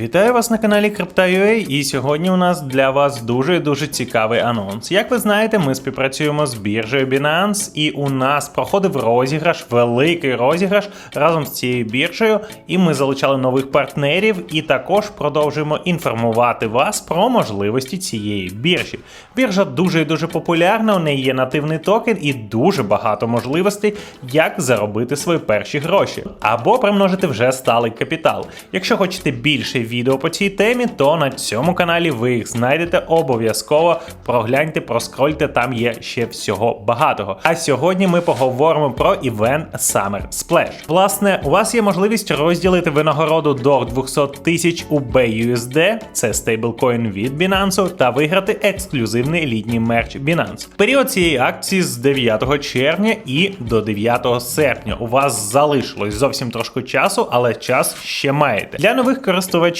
Вітаю вас на каналі Crypto.ua і сьогодні у нас для вас дуже дуже цікавий анонс. Як ви знаєте, ми співпрацюємо з біржею Binance, і у нас проходив розіграш, великий розіграш разом з цією біржею. І ми залучали нових партнерів, і також продовжуємо інформувати вас про можливості цієї біржі. Біржа дуже і дуже популярна, у неї є нативний токен і дуже багато можливостей, як заробити свої перші гроші або примножити вже сталий капітал. Якщо хочете більше відео по цій темі, то на цьому каналі ви їх знайдете обов'язково. Прогляньте, проскрольте, там є ще всього багатого. А сьогодні ми поговоримо про івент Summer Splash. Власне, у вас є можливість розділити винагороду до 200 тисяч у BUSD, це стейблкоін від Binance, та виграти ексклюзивний літній мерч Binance. Період цієї акції з 9 червня і до 9 серпня. У вас залишилось зовсім трошки часу, але час ще маєте. Для нових користувачів,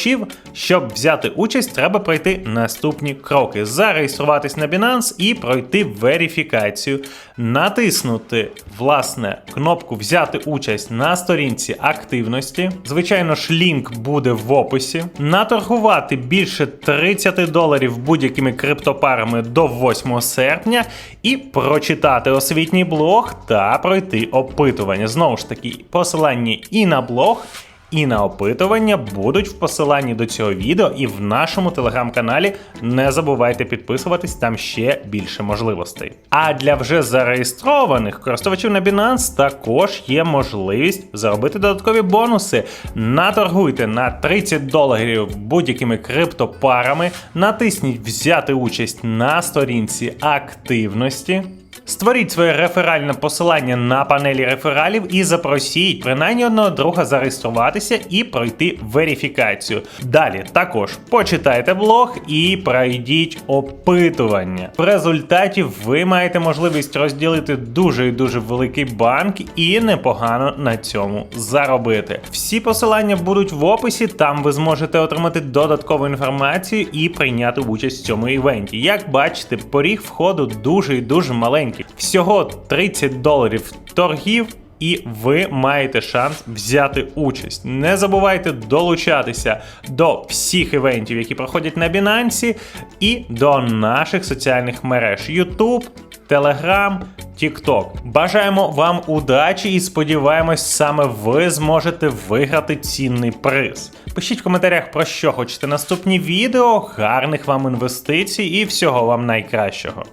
щоб взяти участь, треба пройти наступні кроки: зареєструватись на Binance і пройти верифікацію, натиснути власне кнопку Взяти участь на сторінці активності. Звичайно ж, лінк буде в описі. Наторгувати більше 30 доларів будь-якими криптопарами до 8 серпня і прочитати освітній блог та пройти опитування. Знову ж таки, посилання і на блог. І на опитування будуть в посиланні до цього відео і в нашому телеграм-каналі. Не забувайте підписуватись, там ще більше можливостей. А для вже зареєстрованих користувачів на Binance також є можливість заробити додаткові бонуси. Наторгуйте на 30 доларів будь-якими криптопарами, натисніть взяти участь на сторінці активності. Створіть своє реферальне посилання на панелі рефералів і запросіть принаймні одного друга зареєструватися і пройти верифікацію. Далі також почитайте блог і пройдіть опитування. В результаті ви маєте можливість розділити дуже і дуже великий банк і непогано на цьому заробити. Всі посилання будуть в описі, там ви зможете отримати додаткову інформацію і прийняти участь в цьому івенті. Як бачите, поріг входу дуже і дуже маленький. Всього 30 доларів торгів. І ви маєте шанс взяти участь. Не забувайте долучатися до всіх івентів, які проходять на Binance, і до наших соціальних мереж YouTube, Telegram, TikTok. Бажаємо вам удачі і сподіваємось, саме ви зможете виграти цінний приз. Пишіть в коментарях про що хочете наступні відео, гарних вам інвестицій і всього вам найкращого.